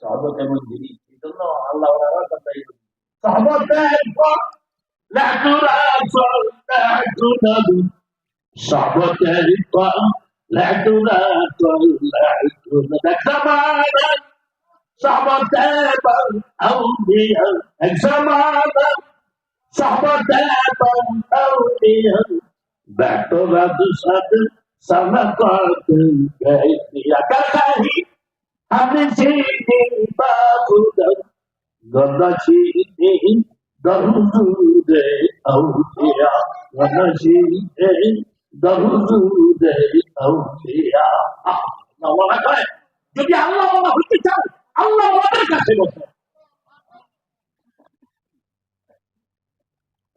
صحابة المنذرين الله الله ولا صحابة الفقر لا تنافر لا تنافر صحبة الفقر لا تنافر لا تنافر زمانا صحبة الفقر أولياء زمانا صحبة الأولياء بعترض صدر سمقات كيفية كالخهي همسيني بابودر غنشيني درود أولياء غنشيني درود أولياء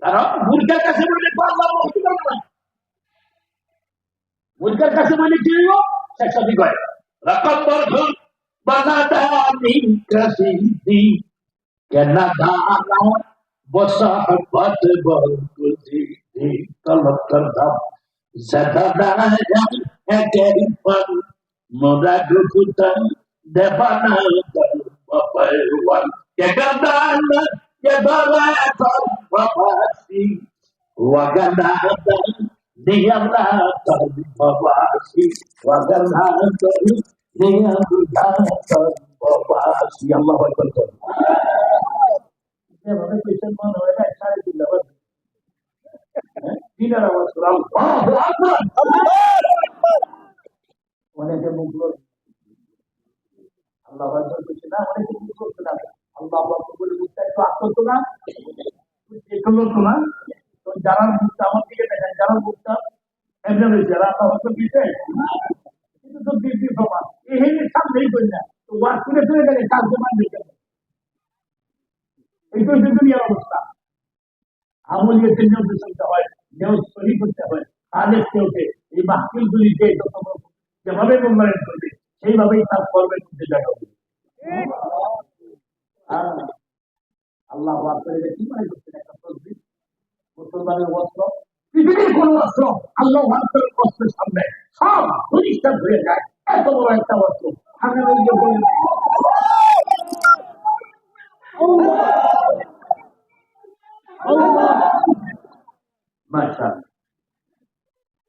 কারণ মুরগের কাছে বললে বাবা মুরগের কাছে বললে, কি হইব? শেষ অধিক হয় রকম বর্ধন বরকুদি দি তলব করদাম মোরা গুকুতান দেবানা দল বাপাইওয়ান কর বাবাসি ওয়াগানাদা নিয়ামলা কর বাবাসি আল্লাহু আকবার যেভাবে পেশেন্ট মনে হয় না সাড়ে তিন লাখ দিনের আওয়াজ করে অনেকে মুখ আল্লাহ না। অনেকে মুখ করছে না আল্লাহ বলে মুখটা একটু আগ না। একটু লড়তো না তো যারা মুখটা আমার দিকে দেখেন যারা মুখটা এমনি হয়েছে যারা আল্লাহ আকবার দিতে কিন্তু তো বৃদ্ধি সমান এই হেলে সামনেই করি না তো ওয়াজ করে ফেলে গেলে কাজ জমান দিতে এই তো দুনিয়ার অবস্থা। আমলিয়াতে নিয়ম চলতে হয় নিয়ম সহি করতে হয় আদেশ কেউকে এই মাহফিল গুলিকে যেভাবে মূল্যায়ন করবে সেইভাবেই তার কর্মের মধ্যে জায়গা হবে আল্লাহ কি মনে করছেন একটা তসবিহ মুসলমানের বস্ত্র? পৃথিবীর কোন বস্ত্র? আল্লাহ আপনার বস্ত্রের সামনে। সব প্রতিষ্ঠান হয়ে যায়। এত বড় একটা বলি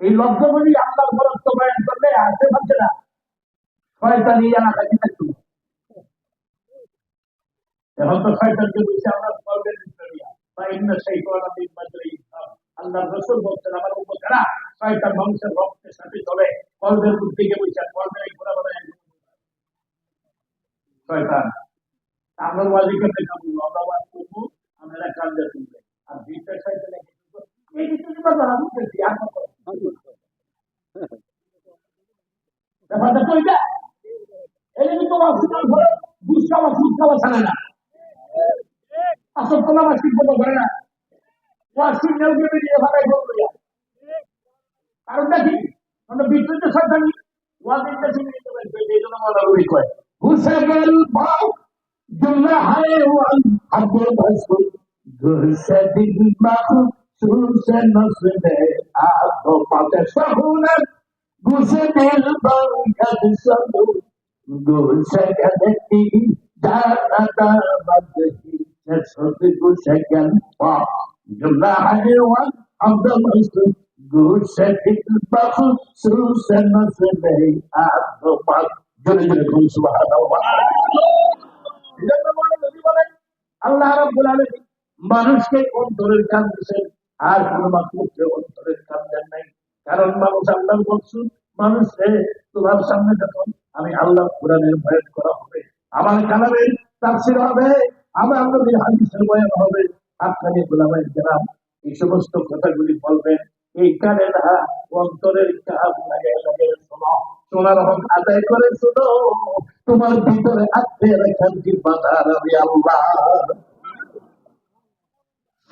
এই লব্ধগুলি আল্লাহর বরত্ব বয়ান করলে আসে পাচ্ছে না। শয়তানি জানা থাকে একটু এখন তো শয়তানকে বলছে আমরা মাত্র আল্লাহ রসুল বলছেন, আমার উপকারা শয়তান বংশের রক্তের সাথে চলে কলবের বুদ্ধি কে বলছে কলবের ঘোরা বানায় শয়তান, আমরা ওয়াজি করতে খাব আমরা ব্যাপারটা তো এটা তোমার সুযোগ করে ঘুষ খাওয়া সুদ খাওয়া ছাড়ে না। আসল কোনো আমার মতো করে না। ওয়াজ শুনলেও কেউ দিয়ে ভাগাই বলব কারণটা কি? আমরা বিদ্যুৎ সরকারি ওয়াজের কাছে নিয়ে যেতে পারবে এই জন্য বলা উনি কয়। গেল ভাও জুমলা হায় ওয়ান আব্দুল ঘুষে দিল মাখু সুসে নসলে আতো পাতে সহুনা ঘুষে দিল বাঙ্গাল সবু ঘুষে গেলি হায় আল্লাহ মানুষকে অন্তরের কান আর কোন মাকলুককে অন্তরের কান দেন নাই কারণ মানুষ আল্লাহ বলছু মানুষে তোমার সামনে যখন আমি আল্লাহ কোরআনের বয়ান করা হবে আমার কালামের তাফসীর হবে, আমার নবীর হাদিসের বয়ান হবে। আপনাকে গোলামের গ্রাম এই সমস্ত কথাগুলি বলবেন। এই কানে অন্তরের কাজ লাগে লাগে শোনো। শোনার হক আদায় করে শোনো। তোমার ভিতরে কি বাধার আমি আল্লাহ।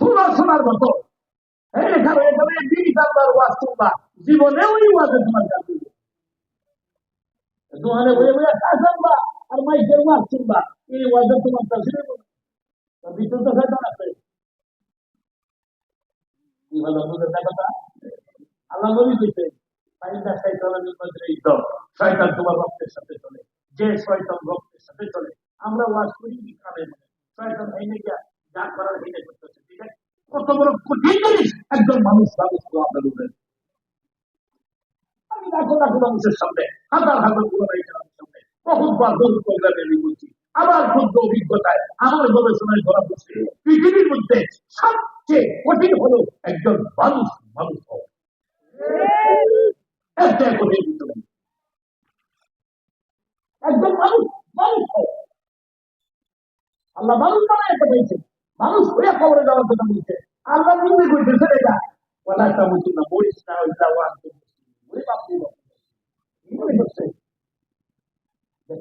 শোনা শোনার মতো। জীবনে ওই ওয়াজে তোমার বয়ে বয়ে কাজ আর মাইকের ওয়াজ শুনবা এই ওয়াজে তোমার ভিতর তো নিমন্ত্রণ এই তো শয়তান আমরা আছে? উপরে। আমি লাখো লাখো মানুষের সামনে হাজার হাজার বহু বলছি আমার ক্ষুদ্র অভিজ্ঞতায়, আমার গবেষণায় ধরা পড়ছে। পৃথিবীর মধ্যে সবচেয়ে কঠিন হলো একজন মানুষ মানুষ হওয়া একটা কঠিন কিছু নেই। একজন মানুষ মানুষ হওয়া আল্লাহ মানুষ বানায় পাঠাইছে মানুষ হয়ে খবরে যাওয়ার কথা বলছে আল্লাহ নিজে কইতেছে এটা ওলা একটা বলছি না মরিস না ওই যাওয়ার ওরে বাপ রে বাপ। কি মনে করছে যে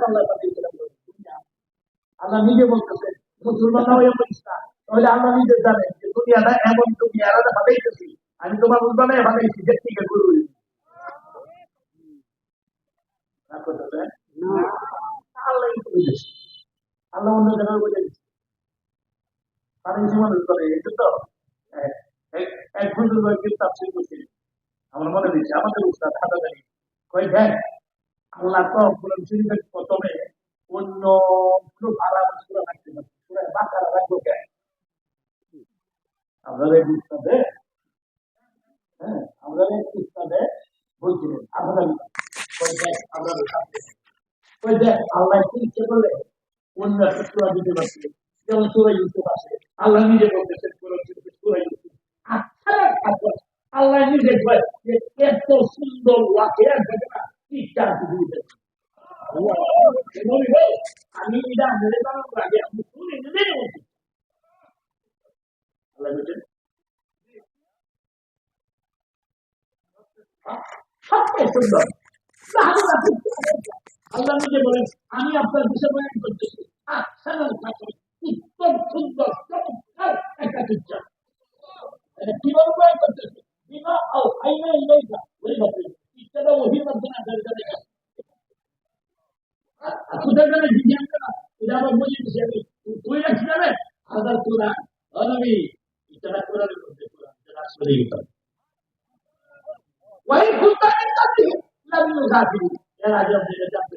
আল্লাহ পাঠিয়েছিলাম আল্লাহ নিজে বলতেছে মুসলমান না হয়ে মরিস তাহলে আল্লাহ নিজে জানে যে দুনিয়াটা এমন দুনিয়া আলাদা পাঠাইতেছি। আমি তোমার উদ্যানে পাঠাইছি যে ঠিক গুরু আল্লাহ অন্য জায়গায় বলে দিচ্ছে পাঠাইছি করে এই তো এক- এক- এক হুজুর ভাইকে তাফসীর করছে আমার মনে দিচ্ছে আমাদের উস্তাদ হাতা জানি দেখ আল্লাহ তো কোরআন শরীফের প্রথমে অন্য কোনো ভাড়া সুরা রাখতে পারে রাখব কেন হ্যাঁ বলছিলেন ওই দেখ আল্লাহ ইচ্ছে করলে অন্য একটা সুরা দিতে পারছে? যেমন সুরা ইউসুফ আছে, আল্লাহ নিজে বলতেছেন কোরআন শরীফে সুরা ইউসুফ। আচ্ছা আল্লাহ নিজে কয় যে, এত সুন্দর আছে না ইচ্ছা দিতে আমি আপনার বিষয় করতেছি আচ্ছা একটা কীভাবে বয়ান করতেছি इष्टाला वही माध्यम आधारित आहे का तुझ्याकडे विज्ञान करा तुझ्यावर मुली विषय तू असणार आहे आधार तुला अनवी इतर तुला म्हणते तुला त्याला स्वरे येतात वही खुलता येतात तुला मी जाती या राजा आपल्याला जात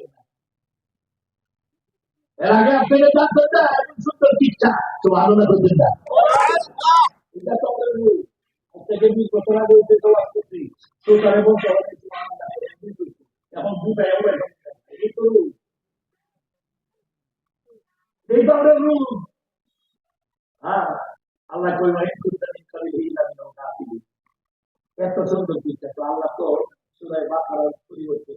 राजा आपल्याला जात होता सुंदर तिच्या तो आलो ना बदल त्याचा मी स्वतःला बोलते तो वाटतो तो सारे बोलतो আমাদের রুল আজ থেকে বিশ বছর আগে উঠে চলে আসতেছি তো তারা বলতে হবে এখন বুঝায় ওরা এই তো রুল এই তো আমাদের রুল হ্যাঁ আল্লাহ কই ভাই কুত্তা নিকালে এই লাগল কাফিলি এত সুন্দর চিন্তা তো আল্লাহ তো সুরাই বাকারার পরিবর্তে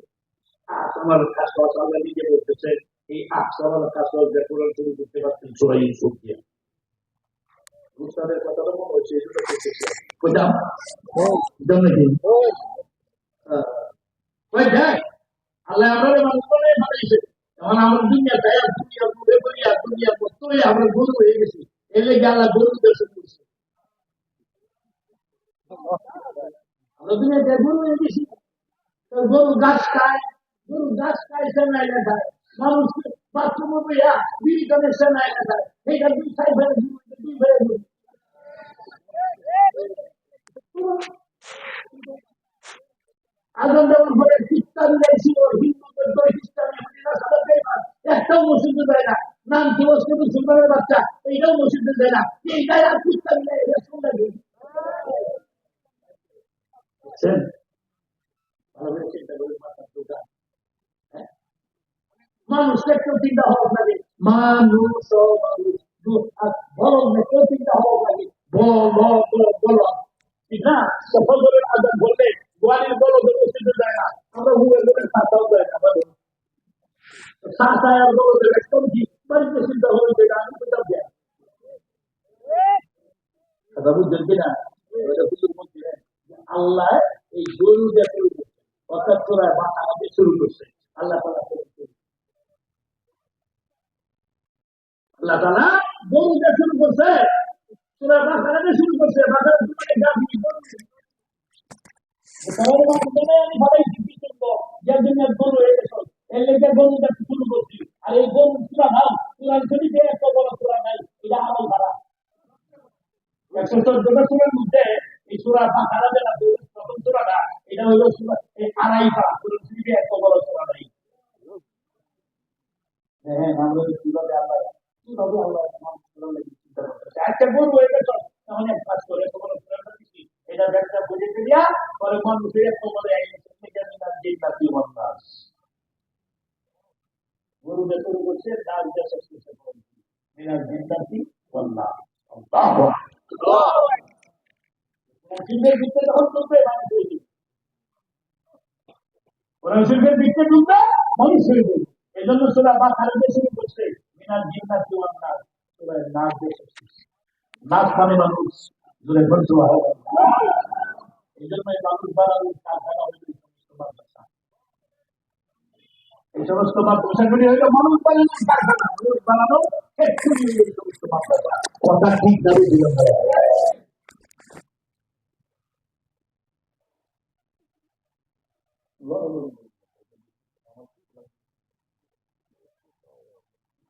তোমার কাজ আল্লাহ নিজে বলতেছে এই আটশোর কাজ যে কোরআন শুরু করতে পারতেন সুরাই ইউসুফ দিয়ে উস্তাদের কথাটা মনে হচ্ছে এই জন্য করতেছে কোথাও কোথাও নাকি হ্যাঁ। আল্লাহ দুনিয়া দেয় দুনিয়া দুনিয়া বস্তু হয়ে আমরা গরু গেছি লেগে আল্লাহ গরু গেছি। খায় গরু ঘাস খায় সেনাই না খায়। মানুষ বাথরুমে বইয়া বিড়ি টানে সেনাই না খায়। এইটা দুই সাই ফেলে একটাও মসজিদে যায় না নাম কি বস্তু মুসলমানের বাচ্চা এইটাও মসজিদে যায় না এইটাই আর খ্রিস্টান নেই এটা হ্যাঁ? মানুষকে একটু চিন্তা হওয়া লাগে মানুষ মানুষ বড় বুঝেন কিনা আল্লাহ এই গরু জাতীয় অর্থাৎ তোরা বাংলাদেশ শুরু করছে। হ্যাঁ আমরা কীভাবে আল্লাহ হয়ে গেছে তাহলে কাজ করে এটা একটা বুঝে দিয়া পরে মানুষের এত বড় এক গরু দিয়ে শুরু করছে নাচ দিয়ে শেষ করছে মিনার জিন্দাতি বন্যা জিন্দের দিকটা যখন চলবে মানুষ হয়ে যাবে কোরআন শরীফের দিকটা চলবে মানুষ হয়ে যাবে এই জন্য সুরা বা খালেদে শুরু করছে মিনার জিন্দাতি বন্যা সুরায় নাচ দিয়ে নাচ মানে মানুষ জুড়ে এই জন্য এই কারখানা হয়ে এই হইল মানুষ বানানোর কারখানা। বানানো এই দিল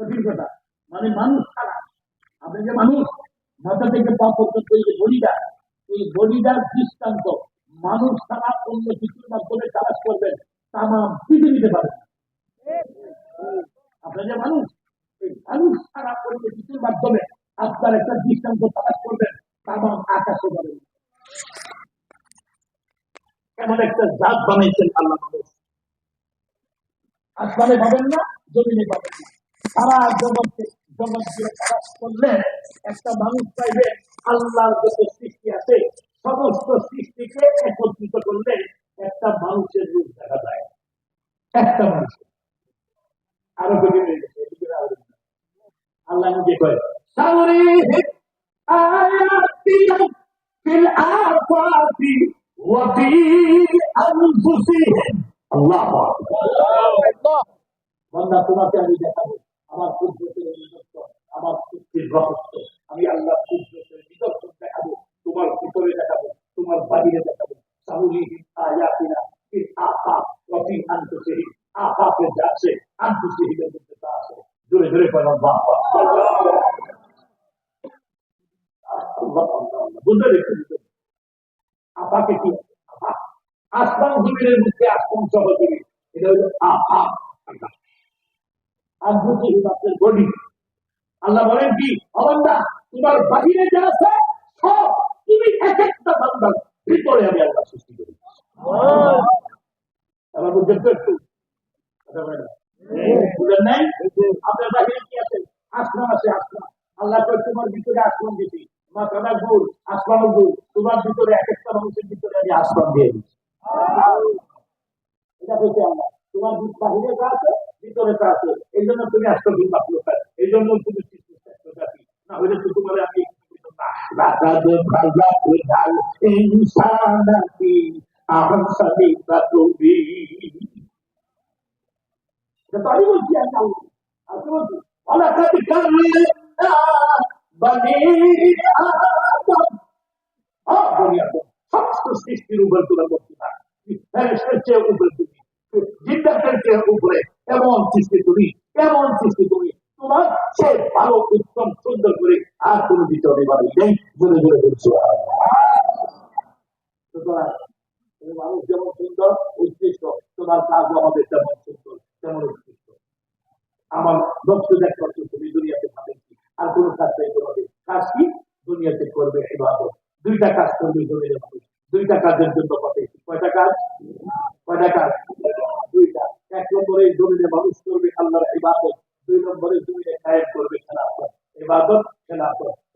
কথা মানে মানুষ ছাড়া। আপনি যে মানুষ, মাথা থেকে পা পর্যন্ত এই বডিটার দৃষ্টান্ত, মানুষ ছাড়া অন্য কিছুর মাধ্যমে তালাশ করবেন তাম পৃথিবীতে পারেন আপনার যে মানুষ, এই মানুষ ছাড়া অন্য কিছুর মাধ্যমে আপনার একটা দৃষ্টান্ত তালাশ করবেন তাম আকাশে পাবেন এমন একটা জাত বানাইছেন আল্লাহ মানুষ। আসমানে পাবেন না, জমিনে পাবেন না। সারা জগৎকে জগৎ একটা মানুষ পাইবে আল্লাহর যত সৃষ্টি আছে সমস্ত সৃষ্টিকে একত্রিত করলে একটা মানুষের রূপ দেখা যায়। একটা মানুষের। আরও কঠিন হয়ে গেছে। আল্লাহ নিজে কয় আল্লাহু তোমাকে আমি দেখাবো। আমার কুদরতের নিদর্শন, আমার সৃষ্টির রহস্য। আমি আল্লাহ কুদরতের নিদর্শন দেখাবো, তোমার ভিতরে দেখাবো, তোমার বাহিরে দেখাবো। সাহুলিহিম আয়াতিনা ফিল আফাক ওয়া ফি আনফুসিহিম যাচ্ছে আনফুসিহিমের মধ্যে তা আছে। জোরে জোরে কয় আল্লাহ আল্লাহ আল্লাহ আল্লাহ বুঝতে দেখতে বুঝতে আপাকে কি আফাক আসমান জমিনের মধ্যে আসমান সহযোগী এটা হলো আফাক আল্লাহ আর বুঝি বডি আল্লাহ বলেন কি? অবান্দা তোমার বাহিরে যা আছে, সব তুমি এক একটা বান্দার ভিতরে আমি আল্লাহ সৃষ্টি করি। বলে নাই? আপনার কি আছে? আসমান আছে আল্লাহ তোমার গোল তোমার ভিতরে এক একটা এটা আল্লাহ। তোমার বাহিরে যা আছে ভিতরে তা আছে। এই জন্য তুমি আসতে দিন মাফলুকার এই জন্য তুমি সৃষ্টি শ্রেষ্ঠ জাতি। না হলে তো তোমার আমি লাকাদ খালাকনাল ইনসানা ফি আহসানি তাকবীর এটা তো আমি বলছি আমি আল্লাহ আমি বলছি ওয়ালাকাদ কাররামনা বানি আদম সব দুনিয়াতে সমস্ত সৃষ্টির উপর তোমার বক্তৃতা ফেরেশতার চেয়ে উপরে তুমি জিন্দাতের চেয়ে উপরে এমন সৃষ্টি তুমি কেমন সৃষ্টি তুমি তোমার সে ভালো উত্তম সুন্দর করে আর কোনো নেবার নেই জোরে জোরে বলছো সুতরাং তুমি মানুষ যেমন সুন্দর উৎকৃষ্ট তোমার কাজ হবে তেমন সুন্দর তেমন উৎকৃষ্ট আমার লক্ষ্য দেখতে পাচ্ছ তুমি দুনিয়াতে ভাবেছি আর কোন কাজ নেই তোমাদের কাজ কি দুনিয়াতে করবে ইবাদত দুইটা কাজ করবে জমিনে মানুষ দুইটা দুইটা কাজের জন্য পাঠাইছি কয়টা কাজ কয়টা কাজ দুইটা এক নম্বরে জমিনে মানুষ করবে আল্লাহর ইবাদত দুই নম্বরে জমিনে কায়েম করবে খেলাফত ইবাদত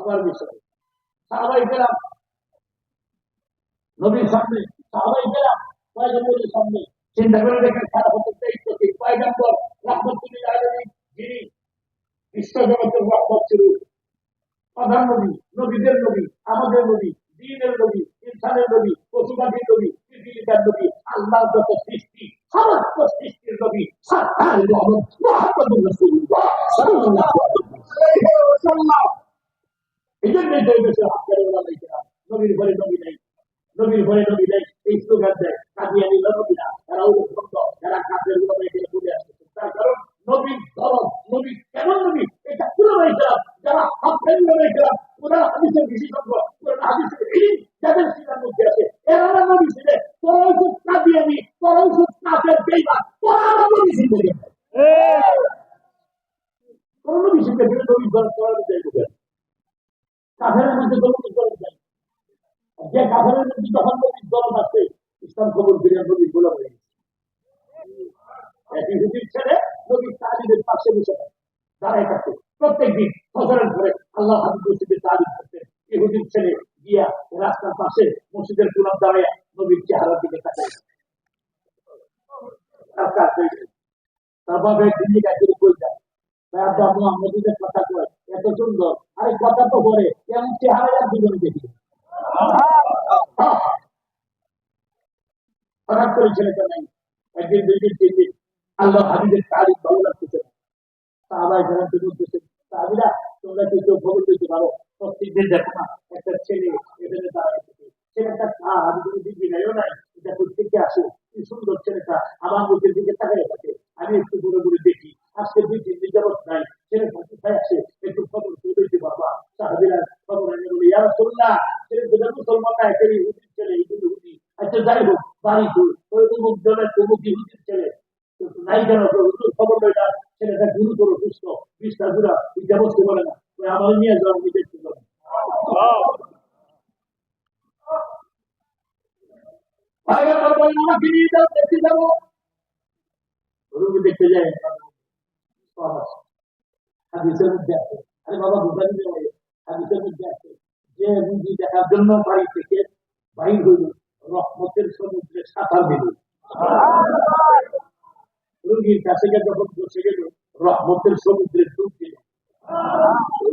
আবার বিষয়। সাহাবাই গেলাম নবীর সামনে, সাহাবাই গেলাম পয়গম্বরের সামনে চিন্তা করে দেখেন খেলাফতের দায়িত্ব কি পয়গম্বর রহমতুল্লাহ আলাইহি যিনি বিশ্বজগতের রহমত ছিল প্রধান নবী, নবীদের নবী, আমাদের নবী, দিনের নবী, ইনসানের নবী পশু পাখির নবী পৃথিবীকার নবী আল্লাহ যত সৃষ্টি, সমস্ত সৃষ্টির নবী রাসূলুল্লাহ সাল্লাল্লাহু আলাইহি ওয়াসাল্লাম। এই জন্যই তো দেশে আপনার ওলামাই নবীর ঘরে নবী নেই। নবীর ঘরে নবী নেই। এই স্লোগান দেয় কাদিয়ানি নবীরা তারা উলঙ্গ যারা কাপের ওলামাই কেরাম বলে আসছে তার কারণ নবীর ধরন নবী কেমন নবী এটা পুরোটাই কেরাম যারা হাফের ওলামাই কেরাম ওরা হাদিসের বিশেষজ্ঞ ওরা হাদিসের ইলিম যাদের সিনার মধ্যে আছে এরা না নবী ছিলেন তোরা ওষুধ কাদিয়ানি তোরা ওষুধ কাপের বেইমান তোরা আমার নবী ছিলেন কোন নবী শিখতে গেলে নবী ধরন করার যাইবে কাফের মধ্যে দলকে করে যায় যে কাফের মধ্যে যখন আছে, ইসলাম কবুল করে নবী গোলাম হয়ে গেছে। এক ইহুদির ছেলে নবীর তালিমের পাশে বসে দাঁড়ায় থাকতো প্রত্যেক দিন ফজরের পরে আল্লাহ হাবিব মসজিদের করতেন ইহুদির ছেলে গিয়া রাস্তার পাশে মসজিদের গোলাম দাঁড়ায় নবীর দিকে তার বাবা দিল্লি কই যায় তার আব্বা মোহাম্মদের কথা কয়। এত সুন্দর। আরে কথা তো বলে, এমন চেহারা আর জীবনে দেখি। নাই। একদিন দুই দিন তিন দিন আল্লাহ তারিখ ভালো লাগতেছে না। একটা দাঁড়ায় আমি নাই। আসে। কি সুন্দর আমার মুখের দিকে তাকায় থাকে। আমি একটু ঘুরে ঘুরে দেখি। আজকে দুই তিন দিন যাবত নাই। ছেলেটা কোথায় আসে একটু খবর তুলে বাবা। সাহাবিরা খবর এনে বলে ইয়ার করলা ছেলে বোঝা মুসলমান না একের ইহুদির ছেলে ইহুদি ইহুদি। আচ্ছা যাই হোক, বাড়ি তো ওই অমুক জনের অমুক ইহুদির ছেলে। নাই কেন হুজুর খবর লইলা ছেলেটা গুরু করে সুস্থ। বিশটা গুড়া, ওই ব্যবস্থা করে না। ওই আমার নিয়ে যাও, আমি দেখতে যাব। আমাকে নিয়ে যাও দেখতে যাব। দেখতে যাই হাদিসের মধ্যে আছে আরে বাবা যাবে হাদিসের মধ্যে আছে যে রুগী দেখার জন্য বাড়ি থেকে বাইর হইল, রহমতের সমুদ্রে সাঁতার দিল। রুগীর কাছে যখন বসে গেল, রহমতের সমুদ্রে ডুব দিল।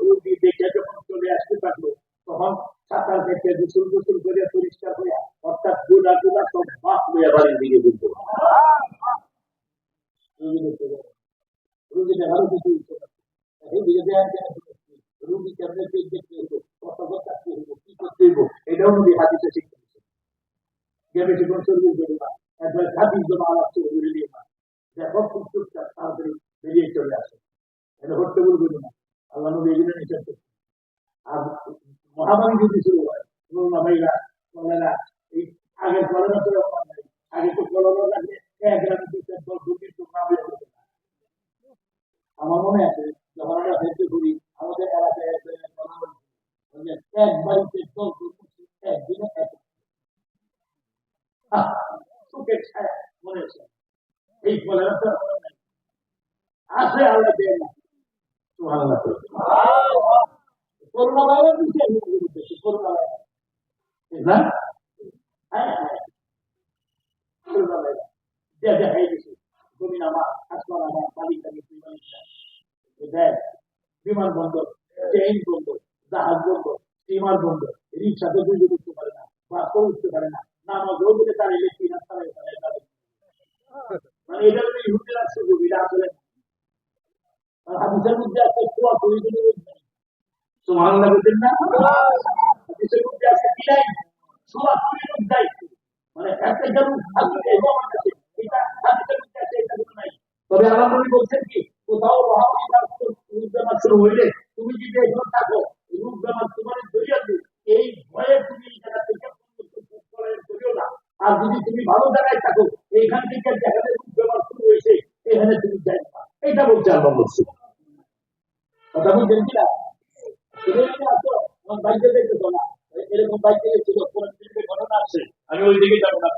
রুগী দেখে যখন চলে আসতে থাকল, তখন সাঁতার কেটে গোসল গোসল করে পরিষ্কার হয়ে অর্থাৎ গোলা গোলা সব মাছ লইয়া বাড়ির দিকে দিত রুগী গেল। রুগী দেখারও কিছু রুগী কেমনে পেট দেখতে হইব কত কথা কি হইব কি করতে হইব এটাও নদী হাদিসে শিখতে কোন শরীর দেবে না একবার হাদিস জমা করে ঘুরে নিয়ে না দেখো খুব চুপচাপ তাড়াতাড়ি বেরিয়ে চলে আসে এটা হতে বলবে না আল্লাহ নবী এগুলো নিষেধ করছে আর মহামারী যদি শুরু হয় করোনা ভাইরাস কলেরা এই আগের করোনা তো এরকম নাই আগে তো করোনা লাগলে এক গ্রামে দু চার দশ দুটি তো না। আমার মনে আছে এক বাড়িতে একদিনে এক আহ, চোখের ছায়া মনে এই কলেরা তো আর মনে নাই আছে আল্লাহ দেয় না সুবহানাল্লাহ করোনা ভাইরাস দিচ্ছে করোনা ভাইরাস না হ্যাঁ হ্যাঁ এটা দেখাই দিছে জমিন আমার আসমান আমার মালিক আমি তুই মালিক না। এই দেখ বিমানবন্দর ট্রেন বন্দর জাহাজ বন্দর স্টিমার বন্দর রিক্সা তো দুই উঠতে পারে না বাসও উঠতে পারে না। নামাজ ওগুলো তার ইলেকট্রিক রাস্তা মানে এটা হলো ইহুদিরা আসলে হাদিসের মধ্যে আছে খোয়া যদি সুবহানাল্লাহ বলতেন না? হাদিসের মধ্যে আছে মানে একটা হাদিসে এবং আছে এটা হাদিসের মধ্যে আছে, এটা নাই। তবে আল্লাহ বলছেন কি, কোথাও মহামারী হইলে এটা বলছে আল্লাহ বলছে কথা বুঝছেন কিনা এরকম আসো আমার বাইকে দেখতে তো না। এরকম বাইকে ছিল কোরআন শরীফের ঘটনা আছে। আমি ওই দিকে যাব না